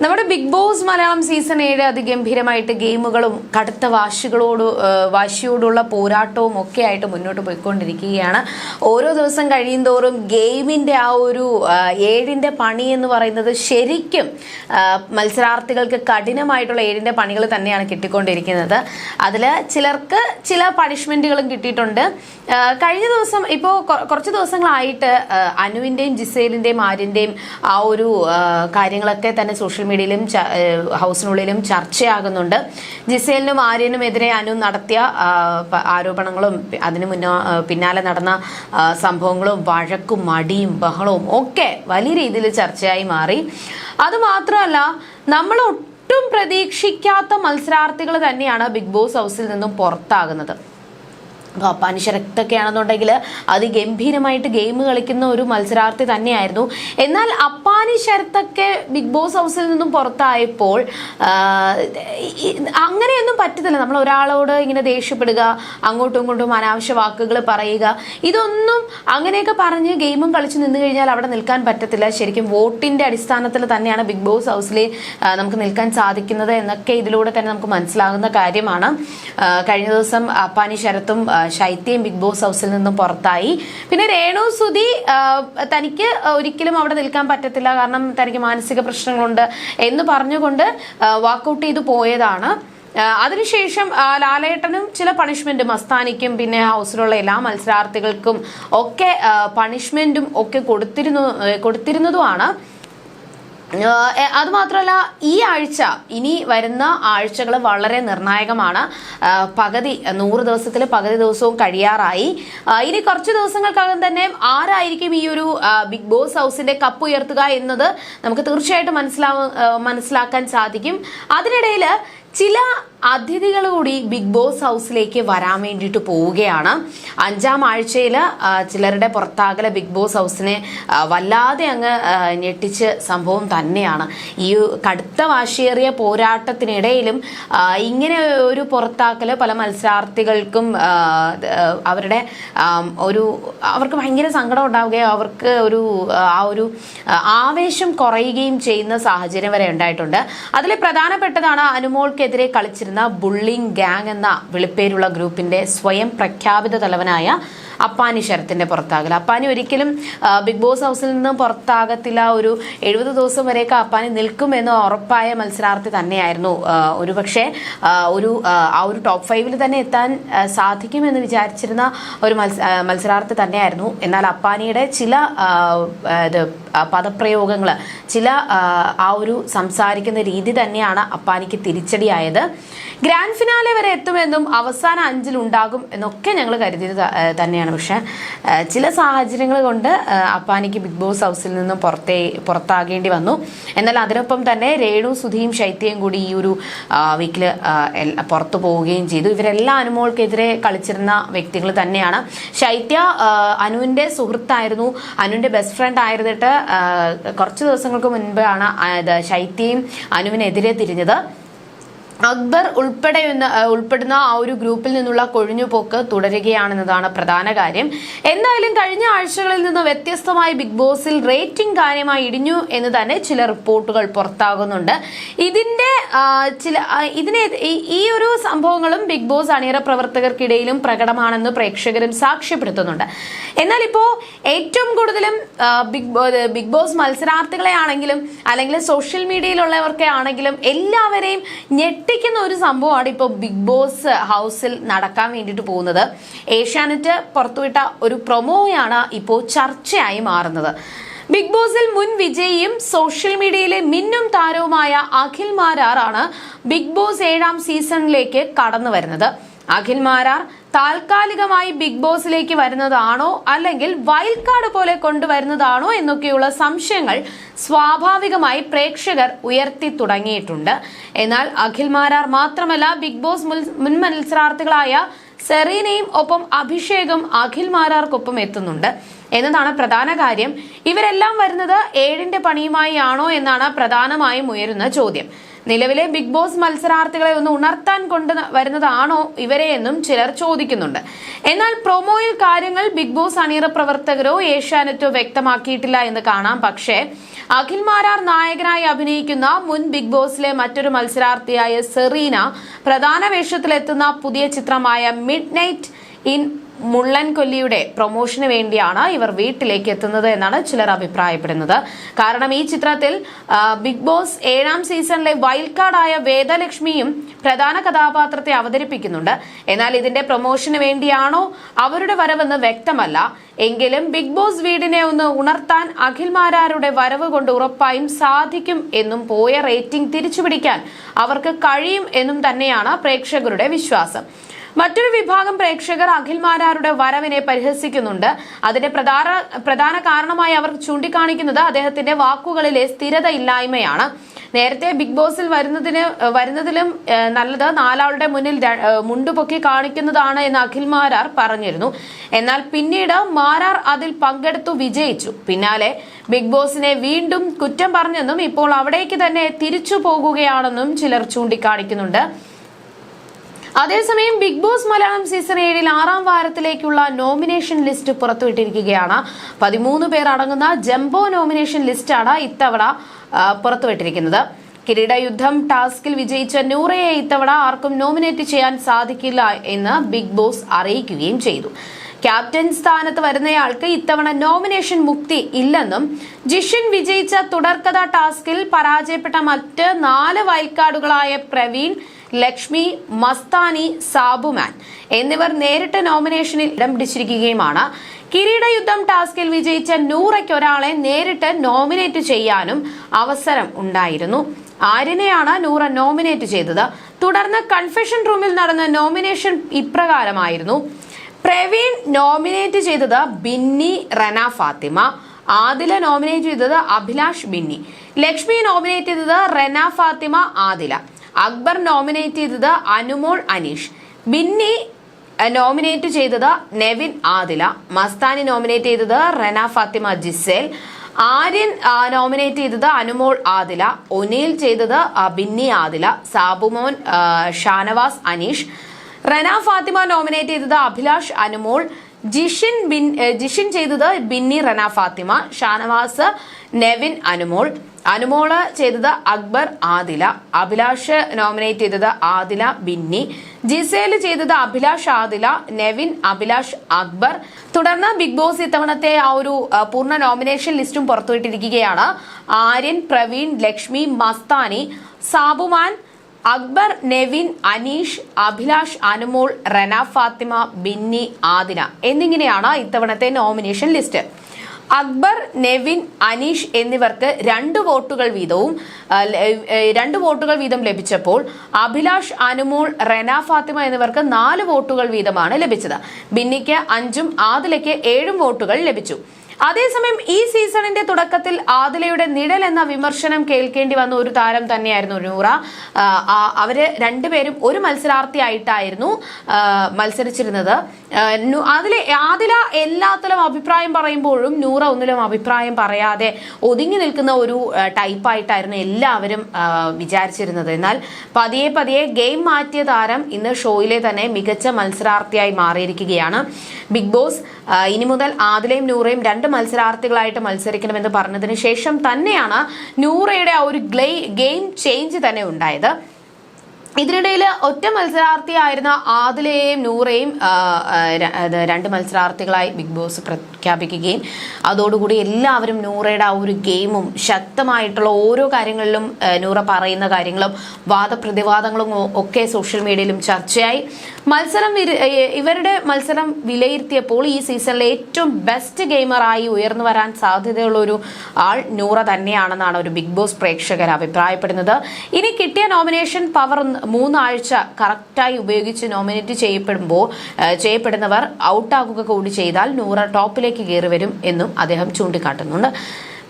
നമ്മുടെ big boss Malayalam season ഏഴ് അതിഗംഭീരമായിട്ട് ഗെയിമുകളും കടുത്ത വാശികളോട് വാശിയോടുള്ള പോരാട്ടവും ഒക്കെ ആയിട്ട് മുന്നോട്ട് പോയിക്കൊണ്ടിരിക്കുകയാണ്. ഓരോ ദിവസം കഴിയുന്തോറും ഗെയിമിന്റെ ആ ഒരു ഏഴിന്റെ പണി എന്ന് പറയുന്നത് ശരിക്കും മത്സരാർത്ഥികൾക്ക് കഠിനമായിട്ടുള്ള ഏഴിന്റെ പണികൾ തന്നെയാണ് കിട്ടിക്കൊണ്ടിരിക്കുന്നത്. അതിൽ ചിലർക്ക് ചില പണിഷ്മെന്റുകളും കിട്ടിയിട്ടുണ്ട്. കഴിഞ്ഞ ദിവസം ഇപ്പോൾ കുറച്ച് ദിവസങ്ങളായിട്ട് അനുവിന്റെയും ജിസേലിന്റെയും ആര്യന്റെയും ആ ഒരു കാര്യങ്ങളൊക്കെ തന്നെ സോഷ്യൽ മീഡിയയിലും ഹൗസിനുള്ളിലും ചർച്ചയാകുന്നുണ്ട്. ജിസേലിനും ആര്യനും എതിരെ അനു നടത്തിയ ആരോപണങ്ങളും അതിന് മുന്നോ പിന്നാലെ നടന്ന സംഭവങ്ങളും വഴക്കും മടിയും ബഹളവും ഒക്കെ വലിയ രീതിയിൽ ചർച്ചയായി മാറി. അതുമാത്രമല്ല നമ്മൾ ഒട്ടും പ്രതീക്ഷിക്കാത്ത മത്സരാർത്ഥികൾ തന്നെയാണ് ബിഗ് ബോസ് ഹൗസിൽ നിന്നും പുറത്താകുന്നത്. ശരത്തൊക്കെ ആണെന്നുണ്ടെങ്കിൽ അതിഗംഭീരമായിട്ട് ഗെയിം കളിക്കുന്ന ഒരു മത്സരാർത്ഥി തന്നെയായിരുന്നു. എന്നാൽ അപ്പാനി ശരത്തൊക്കെ ബിഗ് ബോസ് ഹൗസിൽ നിന്നും പുറത്തായപ്പോൾ അങ്ങനെയൊന്നും പറ്റത്തില്ല. നമ്മൾ ഒരാളോട് ഇങ്ങനെ ദേഷ്യപ്പെടുക അങ്ങോട്ടും ഇങ്ങോട്ടും അനാവശ്യ വാക്കുകൾ പറയുക ഇതൊന്നും അങ്ങനെയൊക്കെ പറഞ്ഞ് ഗെയിമും കളിച്ച് നിന്ന് കഴിഞ്ഞാൽ അവിടെ നിൽക്കാൻ പറ്റത്തില്ല. ശരിക്കും വോട്ടിന്റെ അടിസ്ഥാനത്തിൽ തന്നെയാണ് ബിഗ് ബോസ് ഹൗസിൽ നമുക്ക് നിൽക്കാൻ സാധിക്കുന്നത് എന്നൊക്കെ ഇതിലൂടെ തന്നെ നമുക്ക് മനസ്സിലാകുന്ന കാര്യമാണ്. കഴിഞ്ഞ ദിവസം അപ്പാനി ശരത്തും ആ, ശൈത്യയും ബിഗ് ബോസ് ഹൗസിൽ നിന്നും പുറത്തായി. പിന്നെ രേണു സുധി തനിക്ക് ഒരിക്കലും അവിടെ നിൽക്കാൻ പറ്റത്തില്ല. കാരണം തനിക്ക് മാനസിക പ്രശ്നങ്ങളുണ്ട് എന്ന് പറഞ്ഞുകൊണ്ട് വാക്കൗട്ട് ചെയ്തു പോയതാണ്. അതിനുശേഷം ലാലേട്ടനും ചില പണിഷ്മെന്റും മസ്താനിക്കും പിന്നെ ഹൗസിലുള്ള എല്ലാ മത്സരാർത്ഥികൾക്കും ഒക്കെ പണിഷ്മെന്റും ഒക്കെ കൊടുത്തിരുന്നു കൊടുത്തിരുന്നതുമാണ്. ഏഹ് അത് മാത്രമല്ല ഈ ആഴ്ച ഇനി വരുന്ന ആഴ്ചകൾ വളരെ നിർണായകമാണ്. പകുതി നൂറ് ദിവസത്തിൽ പകുതി ദിവസവും കഴിയാറായി. ഇനി കുറച്ച് ദിവസങ്ങൾക്കകം തന്നെ ആരായിരിക്കും ഈ ഒരു ബിഗ് ബോസ് ഹൗസിന്റെ കപ്പ് ഉയർത്തുക എന്നത് നമുക്ക് തീർച്ചയായിട്ടും മനസ്സിലാവ മനസ്സിലാക്കാൻ സാധിക്കും. അതിനിടയിൽ ചില അതിഥികൾ കൂടി ബിഗ് ബോസ് ഹൗസിലേക്ക് വരാൻ വേണ്ടിയിട്ട് പോവുകയാണ്. അഞ്ചാം ആഴ്ചയിൽ ചിലരുടെ പുറത്താകല ബിഗ് ബോസ് ഹൗസിനെ വല്ലാതെ അങ്ങ് ഞെട്ടിച്ച് സംഭവം തന്നെയാണ്. ഈ കടുത്ത വാശിയേറിയ പോരാട്ടത്തിനിടയിലും ഇങ്ങനെ ഒരു പുറത്താക്കൽ പല മത്സരാർത്ഥികൾക്കും അവരുടെ ഒരു അവർക്ക് ഭയങ്കര സങ്കടം ഉണ്ടാവുകയും അവർക്ക് ഒരു ആ, ഒരു ആവേശം കുറയുകയും ചെയ്യുന്ന സാഹചര്യം വരെ ഉണ്ടായിട്ടുണ്ട്. അതിൽ പ്രധാനപ്പെട്ടതാണ് അനുമോൾക്കെതിരെ കളിച്ചിരുന്ന ബുള്ളിംഗ് ഗാങ് എന്ന വിളിപ്പേരുള്ള ഗ്രൂപ്പിന്റെ സ്വയം പ്രഖ്യാപിത തലവനായ അപ്പാനി ശരത്തിന്റെ പുറത്താകൽ. അപ്പാനി ഒരിക്കലും ബിഗ് ബോസ് ഹൗസിൽ നിന്ന് പുറത്താകത്തില്ല. ഒരു എഴുപത് ദിവസം വരെയൊക്കെ അപ്പാനി നിൽക്കുമെന്ന് ഉറപ്പായ മത്സരാർത്ഥി തന്നെയായിരുന്നു ഒരു പക്ഷേ ഒരു ആ, ഒരു ടോപ്പ് ഫൈവിൽ തന്നെ എത്താൻ സാധിക്കുമെന്ന് വിചാരിച്ചിരുന്ന ഒരു മത്സരാർത്ഥി തന്നെയായിരുന്നു. എന്നാൽ അപ്പാനിയുടെ ചില പദപ്രയോഗങ്ങൾ. ചില ആ, ഒരു സംസാരിക്കുന്ന രീതി തന്നെയാണ് അപ്പാനിക്ക് തിരിച്ചടിയായത്. ഗ്രാൻഡ് ഫിനാലെ വരെ എത്തുമെന്നും അവസാന അഞ്ചിൽ ഉണ്ടാകും എന്നൊക്കെ ഞങ്ങൾ കരുതിയത് തന്നെയാണ്. പക്ഷെ ചില സാഹചര്യങ്ങൾ കൊണ്ട് അപ്പാനിക്ക് ബിഗ് ബോസ് ഹൗസിൽ നിന്നും പുറത്തേ പുറത്താകേണ്ടി വന്നു. എന്നാൽ അതിനൊപ്പം തന്നെ രേണു സുധിയും ശൈത്യയും കൂടി ഈ ഒരു വീക്കിൽ പുറത്തു പോവുകയും ചെയ്തു. ഇവരെല്ലാം അനുമോൾക്കെതിരെ കളിച്ചിരുന്ന വ്യക്തികൾ തന്നെയാണ്. ശൈത്യ അനുവിന്റെ സുഹൃത്തായിരുന്നു. അനുവിന്റെ ബെസ്റ്റ് ഫ്രണ്ട് ആയിരുന്നിട്ട് കുറച്ച് ദിവസങ്ങൾക്ക് മുൻപാണ് ശൈത്യയും അനുവിനെതിരെ തിരിഞ്ഞത്. അക്ബർ ഉൾപ്പെടെയുന്ന ഉൾപ്പെടുന്ന ആ ഒരു ഗ്രൂപ്പിൽ നിന്നുള്ള കൊഴിഞ്ഞുപോക്ക് തുടരുകയാണെന്നതാണ് പ്രധാന കാര്യം. എന്തായാലും കഴിഞ്ഞ ആഴ്ചകളിൽ നിന്ന് വ്യത്യസ്തമായി ബിഗ് ബോസിൽ റേറ്റിംഗ് കാര്യമായി ഇടിഞ്ഞു എന്ന് തന്നെ ചില റിപ്പോർട്ടുകൾ പുറത്താകുന്നുണ്ട്. ഇതിന്റെ ചില ഇതിനെ ഈ- ഒരു സംഭവങ്ങളും ബിഗ് ബോസ് അണിയറ പ്രവർത്തകർക്കിടയിലും പ്രകടമാണെന്ന് പ്രേക്ഷകരും സാക്ഷ്യപ്പെടുത്തുന്നുണ്ട്. എന്നാൽ ഇപ്പോ ഏറ്റവും കൂടുതലും ബിഗ് ബിഗ് ബോസ് മത്സരാർത്ഥികളെ ആണെങ്കിലും അല്ലെങ്കിൽ സോഷ്യൽ മീഡിയയിലുള്ളവർക്കെ ആണെങ്കിലും എല്ലാവരെയും ഞെട്ടിക്കുന്ന ഒരു സംഭവമാണ് ഇപ്പോൾ ബിഗ് ബോസ് ഹൗസിൽ നടക്കാൻ വേണ്ടിയിട്ട് പോകുന്നത്. ഏഷ്യാനെറ്റ് പുറത്തുവിട്ട ഒരു പ്രൊമോയാണ് ഇപ്പോൾ ചർച്ചയായി മാറുന്നത്. ബിഗ് ബോസിൽ മുൻ വിജയിയും സോഷ്യൽ മീഡിയയിലെ മിന്നും താരവുമായ അഖിൽ മാരാറാണ് ബിഗ് ബോസ് ഏഴാം സീസണിലേക്ക് കടന്നു വരുന്നത്. അഖിൽ മാരാർ താൽക്കാലികമായി ബിഗ് ബോസിലേക്ക് വരുന്നതാണോ അല്ലെങ്കിൽ വൈൽഡ് കാർഡ് പോലെ കൊണ്ടുവരുന്നതാണോ എന്നൊക്കെയുള്ള സംശയങ്ങൾ സ്വാഭാവികമായി പ്രേക്ഷകർ ഉയർത്തി തുടങ്ങിയിട്ടുണ്ട്. എന്നാൽ അഖിൽ മാരാർ മാത്രമല്ല ബിഗ് ബോസ് മുൻ- മത്സരാർത്ഥികളായ സെറീനയും ഒപ്പം അഭിഷേകും അഖിൽ മാരാർക്കൊപ്പം എത്തുന്നുണ്ട്. എന്നതാണ് പ്രധാന കാര്യം. ഇവരെല്ലാം വരുന്നത് ഏഴിന്റെ പണിയുമായി ആണോ എന്നാണ് പ്രധാനമായും ഉയരുന്ന ചോദ്യം. നിലവിലെ ബിഗ് ബോസ് മത്സരാർത്ഥികളെ ഒന്ന് ഉണർത്താൻ കൊണ്ട് വരുന്നതാണോ ഇവരെ എന്നും ചിലർ ചോദിക്കുന്നുണ്ട്. എന്നാൽ പ്രൊമോയിൽ കാര്യങ്ങൾ ബിഗ് ബോസ് അണിയറ പ്രവർത്തകരോ ഏഷ്യാനെറ്റോ വ്യക്തമാക്കിയിട്ടില്ല എന്ന് കാണാം. പക്ഷേ അഖിൽ മാരാർ നായകനായി അഭിനയിക്കുന്ന മുൻ ബിഗ് ബോസിലെ മറ്റൊരു മത്സരാർത്ഥിയായ സെറീന പ്രധാന വേഷത്തിലെത്തുന്ന പുതിയ ചിത്രമായ മിഡ് നൈറ്റ് ഇൻ മുള്ളൻ കൊല്ലിയുടെ പ്രൊമോഷന് വേണ്ടിയാണ് ഇവർ വീട്ടിലേക്ക് എത്തുന്നത് എന്നാണ് ചിലർ അഭിപ്രായപ്പെടുന്നത്. കാരണം ഈ ചിത്രത്തിൽ ബിഗ് ബോസ് ഏഴാം സീസണിലെ വൈൽഡ് കാർഡായ വേദലക്ഷ്മിയും പ്രധാന കഥാപാത്രത്തെ അവതരിപ്പിക്കുന്നുണ്ട്. എന്നാൽ ഇതിന്റെ പ്രൊമോഷന് വേണ്ടിയാണോ അവരുടെ വരവെന്ന് വ്യക്തമല്ല. എങ്കിലും ബിഗ് ബോസ് വീടിനെ ഒന്ന് ഉണർത്താൻ അഖിൽമാരാരുടെ വരവ് കൊണ്ട് ഉറപ്പായും സാധിക്കും എന്നും പോയ റേറ്റിംഗ് തിരിച്ചുപിടിക്കാൻ അവർക്ക് കഴിയും എന്നും തന്നെയാണ് പ്രേക്ഷകരുടെ വിശ്വാസം. മറ്റൊരു വിഭാഗം പ്രേക്ഷകർ അഖിൽമാരാരുടെ വരവിനെ പരിഹസിക്കുന്നുണ്ട്. അതിന്റെ പ്രധാന പ്രധാന കാരണമായി അവർ ചൂണ്ടിക്കാണിക്കുന്നത് അദ്ദേഹത്തിന്റെ വാക്കുകളിലെ സ്ഥിരതയില്ലായ്മയാണ്. നേരത്തെ ബിഗ് ബോസിൽ വരുന്നതിന് വരുന്നതിലും നല്ലത് നാലാളുടെ മുന്നിൽ മുണ്ടുപൊക്കി കാണിക്കുന്നതാണ് എന്ന് അഖിൽ മാരാർ പറഞ്ഞിരുന്നു. എന്നാൽ പിന്നീട് മാരാർ അതിൽ പങ്കെടുത്തു വിജയിച്ചു. പിന്നാലെ ബിഗ് ബോസിനെ വീണ്ടും കുറ്റം പറഞ്ഞെന്നും ഇപ്പോൾ അവിടേക്ക് തന്നെ തിരിച്ചു പോകുകയാണെന്നും ചിലർ ചൂണ്ടിക്കാണിക്കുന്നുണ്ട്. അതേസമയം ബിഗ് ബോസ് മലയാളം സീസൺ ഏഴിൽ ആറാം വാരത്തിലേക്കുള്ള നോമിനേഷൻ ലിസ്റ്റ് പുറത്തുവിട്ടിരിക്കുകയാണ്. പതിമൂന്ന് പേർ അടങ്ങുന്ന ജംബോ നോമിനേഷൻ ലിസ്റ്റാണ് ഇത്തവണ പുറത്തുവിട്ടിരിക്കുന്നത്. കിരീടയുദ്ധം ടാസ്കിൽ വിജയിച്ച നൂറയെ ഇത്തവണ ആർക്കും നോമിനേറ്റ് ചെയ്യാൻ സാധിക്കില്ല എന്ന് ബിഗ് ബോസ് അറിയിക്കുകയും ചെയ്തു. ക്യാപ്റ്റൻ സ്ഥാനത്ത് വരുന്നയാൾക്ക് ഇത്തവണ നോമിനേഷൻ മുക്തി ഇല്ലെന്നും ജിഷിൻ വിജയിച്ച തുടർക്കഥ ടാസ്കിൽ പരാജയപ്പെട്ട മറ്റ് നാല് വൈൽഡ് പ്രവീൺ ലക്ഷ്മി മസ്താനി സാബുമാൻ എന്നിവർ നേരിട്ട് നോമിനേഷനിൽ ഇടം പിടിച്ചിരിക്കുകയുമാണ്. കിരീടയുദ്ധം ടാസ്കിൽ വിജയിച്ച നൂറയ്ക്ക് ഒരാളെ നേരിട്ട് നോമിനേറ്റ് ചെയ്യാനും അവസരം ഉണ്ടായിരുന്നു. ആര്യനെയാണ് നൂറ നോമിനേറ്റ് ചെയ്തത്. തുടർന്ന് കൺഫെഷൻ റൂമിൽ നടന്ന നോമിനേഷൻ ഇപ്രകാരമായിരുന്നു. പ്രവീൺ നോമിനേറ്റ് ചെയ്തത് ബിന്നി റന ഫാത്തിമ. ആദില നോമിനേറ്റ് ചെയ്തത് അഭിലാഷ് ബിന്നി. ലക്ഷ്മി നോമിനേറ്റ് ചെയ്തത് റെന ഫാത്തിമ ആദില. അക്ബർ നോമിനേറ്റ് ചെയ്തത് അനുമോൾ അനീഷ്. ബിന്നി നോമിനേറ്റ് ചെയ്തത് നെവിൻ ആദില. മസ്താനി നോമിനേറ്റ് ചെയ്തത് റെന ഫാത്തിമ ജിസേൽ. ആര്യൻ നോമിനേറ്റ് ചെയ്തത് അനുമോൾ ആദില. ഒനീൽ ചെയ്തത് ബിന്നി ആദില. സാബുമോൻ ഷാനവാസ് അനീഷ്. റെന ഫാത്തിമ നോമിനേറ്റ് ചെയ്തത് അഭിലാഷ് അനുമോൾ. ജിഷിൻ ബിൻ ജിഷിൻ ചെയ്തത് ബിന്നി റെന ഫാത്തിമ. ഷാനവാസ് നെവിൻ അനുമോൾ. അനുമോൾ ചെയ്തത് അക്ബർ ആദില. അഭിലാഷ് നോമിനേറ്റ് ചെയ്തത് ആദില ബിന്നി. ജിസേൽ ചെയ്തത് അഭിലാഷ് ആദില. നെവിൻ അഭിലാഷ് അക്ബർ. തുടർന്ന് ബിഗ് ബോസ് ഇത്തവണത്തെ ആ ഒരു പൂർണ നോമിനേഷൻ ലിസ്റ്റും പുറത്തുവിട്ടിരിക്കുകയാണ്. ആര്യൻ പ്രവീൺ ലക്ഷ്മി മസ്താനി സാബുമാൻ അക്ബർ നെവിൻ അനീഷ് അഭിലാഷ് അനുമോൾ റെന ഫാത്തിമ ബിന്നി ആദിന എന്നിങ്ങനെയാണ് ഇത്തവണത്തെ നോമിനേഷൻ ലിസ്റ്റ് അക്ബർ നെവിൻ അനീഷ് എന്നിവർക്ക് രണ്ട് വോട്ടുകൾ വീതവും രണ്ട് വോട്ടുകൾ വീതം ലഭിച്ചപ്പോൾ അഭിലാഷ് അനുമോൾ റെന ഫാത്തിമ എന്നിവർക്ക് നാല് വോട്ടുകൾ വീതമാണ് ലഭിച്ചത്. ബിന്നിക്ക് അഞ്ചും ആദിലയ്ക്ക് ഏഴും വോട്ടുകൾ ലഭിച്ചു. അതേസമയം ഈ സീസണിന്റെ തുടക്കത്തിൽ ആദിലയുടെ നിഴൽ എന്ന വിമർശനം കേൾക്കേണ്ടി വന്ന ഒരു താരം തന്നെയായിരുന്നു നൂറ. അവർ രണ്ടുപേരും ഒരു മത്സരാർത്ഥിയായിട്ടായിരുന്നു മത്സരിച്ചിരുന്നത്. അതിലെ ആദില എല്ലാത്തിലും അഭിപ്രായം പറയുമ്പോഴും നൂറ ഒന്നിലും അഭിപ്രായം പറയാതെ ഒതുങ്ങി നിൽക്കുന്ന ഒരു ടൈപ്പായിട്ടായിരുന്നു എല്ലാവരും വിചാരിച്ചിരുന്നത്. എന്നാൽ പതിയെ പതിയെ ഗെയിം മാറ്റിയ താരം ഇന്ന് ഷോയിലെ തന്നെ മികച്ച മത്സരാർത്ഥിയായി മാറിയിരിക്കുകയാണ്. ബിഗ് ബോസ് ഇനി മുതൽ ആദിലയും നൂറയും രണ്ട് മത്സരാർത്ഥികളായിട്ട് മത്സരിക്കണമെന്ന് പറഞ്ഞതിന് ശേഷം തന്നെയാണ് നൂറയുടെ ആ ഒരു ഗെയിം ചേഞ്ച് തന്നെ ഉണ്ടായത്. ഇതിനിടയിൽ ഒറ്റ മത്സരാർത്ഥിയായിരുന്ന ആദിലയെയും നൂറയും രണ്ട് മത്സരാർത്ഥികളായി ബിഗ് ബോസ് പ്രഖ്യാപിക്കുകയും അതോടുകൂടി എല്ലാവരും നൂറയുടെ ആ ഒരു ഗെയിമും ശക്തമായിട്ടുള്ള ഓരോ കാര്യങ്ങളിലും നൂറ പറയുന്ന കാര്യങ്ങളും വാദപ്രതിവാദങ്ങളും ഒക്കെ സോഷ്യൽ മീഡിയയിലും ചർച്ചയായി. മത്സരം വിര- ഇവരുടെ മത്സരം വിലയിരുത്തിയപ്പോൾ ഈ സീസണിലെ ഏറ്റവും ബെസ്റ്റ് ഗെയിമറായി ഉയർന്നു വരാൻ സാധ്യതയുള്ള ഒരു ആൾ നൂറ തന്നെയാണെന്നാണ് ഒരു ബിഗ് ബോസ് പ്രേക്ഷകർ അഭിപ്രായപ്പെടുന്നത്. ഇനി കിട്ടിയ നോമിനേഷൻ പവർ മൂന്നാഴ്ച കറക്റ്റായി ഉപയോഗിച്ച് നോമിനേറ്റ് ചെയ്യപ്പെടുമ്പോൾ ചെയ്യപ്പെടുന്നവർ ഔട്ടാകുക കൂടി ചെയ്താൽ നൂറ ടോപ്പിലേക്ക് കയറി വരും എന്നും അദ്ദേഹം ചൂണ്ടിക്കാട്ടുന്നുണ്ട്.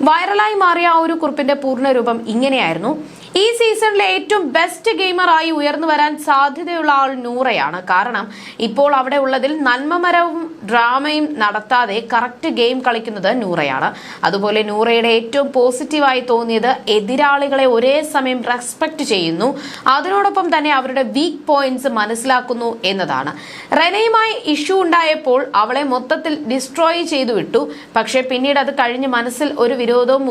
വൈറലായി മാറിയ ആ ഒരു കുറിപ്പിന്റെ പൂർണരൂപം ഇങ്ങനെയായിരുന്നു. ഈ സീസണിലെ ഏറ്റവും ബെസ്റ്റ് ഗെയിമറായി ഉയർന്നു വരാൻ സാധ്യതയുള്ള ആൾ നൂറയാണ്. കാരണം ഇപ്പോൾ അവിടെ ഉള്ളതിൽ നന്മമരവും ഡ്രാമയും നടത്താതെ കറക്റ്റ് ഗെയിം കളിക്കുന്നത് നൂറയാണ്. അതുപോലെ നൂറയുടെ ഏറ്റവും പോസിറ്റീവായി തോന്നിയത് എതിരാളികളെ ഒരേ സമയം റെസ്പെക്ട് ചെയ്യുന്നു. അതിനോടൊപ്പം തന്നെ അവരുടെ വീക്ക് പോയിന്റ്സ് മനസ്സിലാക്കുന്നു എന്നതാണ്. റെനയുമായി ഇഷ്യൂ ഉണ്ടായപ്പോൾ അവളെ മൊത്തത്തിൽ ഡിസ്ട്രോയ് ചെയ്തു വിട്ടു പക്ഷേ പിന്നീട് അത് കഴിഞ്ഞ് മനസ്സിൽ ഒരു വിരോധവും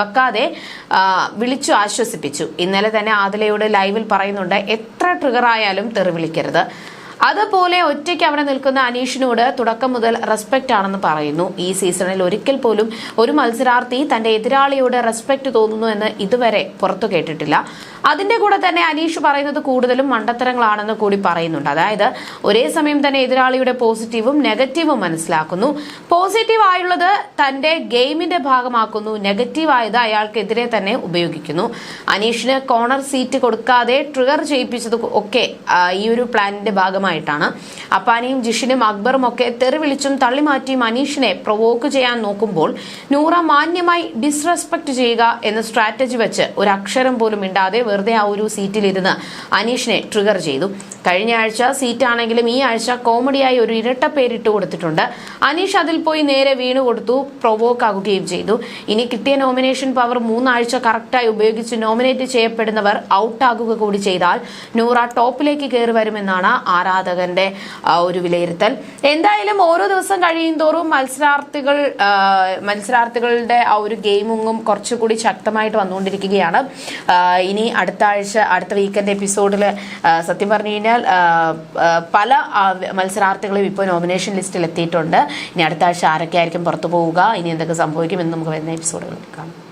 വെക്കാതെ വിളിച്ചു ആശ്വസിപ്പിച്ചു. ഇന്നലെ തന്നെ ആദിലയോട് ലൈവിൽ പറയുന്നുണ്ട് എത്ര ട്രിഗർ ആയാലും തെറി വിളിക്കരുത്. അതുപോലെ ഒറ്റയ്ക്ക് അവിടെ നിൽക്കുന്ന അനീഷിനോട് തുടക്കം മുതൽ റെസ്പെക്റ്റ് ആണെന്ന് പറയുന്നു. ഈ സീസണിൽ ഒരിക്കൽ പോലും ഒരു മത്സരാർത്ഥി തന്റെ എതിരാളിയോട് റെസ്പെക്ട് തോന്നുന്നു എന്ന് ഇതുവരെ പുറത്തു കേട്ടിട്ടില്ല. അതിന്റെ കൂടെ തന്നെ അനീഷ് പറയുന്നത് കൂടുതലും മണ്ടത്തരങ്ങളാണെന്ന് കൂടി പറയുന്നുണ്ട്. അതായത് ഒരേ സമയം തന്നെ എതിരാളിയുടെ പോസിറ്റീവും നെഗറ്റീവും മനസ്സിലാക്കുന്നു. പോസിറ്റീവ് ആയുള്ളത് തന്റെ ഗെയിമിന്റെ ഭാഗമാക്കുന്നു. നെഗറ്റീവ് ആയത് അയാൾക്കെതിരെ തന്നെ ഉപയോഗിക്കുന്നു. അനീഷിന് കോർണർ സീറ്റ് കൊടുക്കാതെ ട്രിഗർ ചെയ്യിപ്പിച്ചത് ഒക്കെ ഈ ഒരു പ്ലാനിന്റെ ഭാഗമായിട്ടാണ് അപ്പാനെയും ജിഷിനും അക്ബറും ഒക്കെ തെറി വിളിച്ചും തള്ളിമാറ്റിയും അനീഷിനെ പ്രൊവോക്ക് ചെയ്യാൻ നോക്കുമ്പോൾ നൂറ മാന്യമായി ഡിസ്റെസ്പെക്ട് ചെയ്യുക എന്ന സ്ട്രാറ്റജി വെച്ച് ഒരു അക്ഷരം പോലും ഇണ്ടാതെ വെറുതെ ആ ഒരു സീറ്റിലിരുന്ന് അനീഷിനെ ട്രിഗർ ചെയ്തു. കഴിഞ്ഞ ആഴ്ച സീറ്റാണെങ്കിലും ഈ ആഴ്ച കോമഡിയായി ഒരു ഇരട്ട പേരിട്ട് കൊടുത്തിട്ടുണ്ട്. അനീഷ് അതിൽ പോയി നേരെ വീണു കൊടുത്തു പ്രൊവോക്ക് ആകുകയും ചെയ്തു. ഇനി കിട്ടിയ നോമിനേഷൻ പവർ മൂന്നാഴ്ച കറക്റ്റായി ഉപയോഗിച്ച് നോമിനേറ്റ് ചെയ്യപ്പെടുന്നവർ ഔട്ടാകുക കൂടി ചെയ്താൽ നൂറ ടോപ്പിലേക്ക് കയറി വരുമെന്നാണ് ആരാധകന്റെ ഒരു വിലയിരുത്തൽ. എന്തായാലും ഓരോ ദിവസം കഴിയും തോറും മത്സരാർത്ഥികൾ മത്സരാർത്ഥികളുടെ ആ ഒരു ഗെയിമിങ്ങും കുറച്ചുകൂടി ശക്തമായിട്ട് വന്നുകൊണ്ടിരിക്കുകയാണ്. ഇനി അടുത്ത ആഴ്ച അടുത്ത വീക്കെൻഡ് എപ്പിസോഡിൽ സത്യം പറഞ്ഞു കഴിഞ്ഞാൽ പല മത്സരാർത്ഥികളും ഇപ്പോൾ നോമിനേഷൻ ലിസ്റ്റിൽ എത്തിയിട്ടുണ്ട്. ഇനി അടുത്ത ആഴ്ച ആരൊക്കെ ആയിരിക്കും പുറത്തു പോവുക ഇനി എന്തൊക്കെ സംഭവിക്കും എന്ന് നമുക്ക് വരുന്ന എപ്പിസോഡുകളിൽ കാണാം.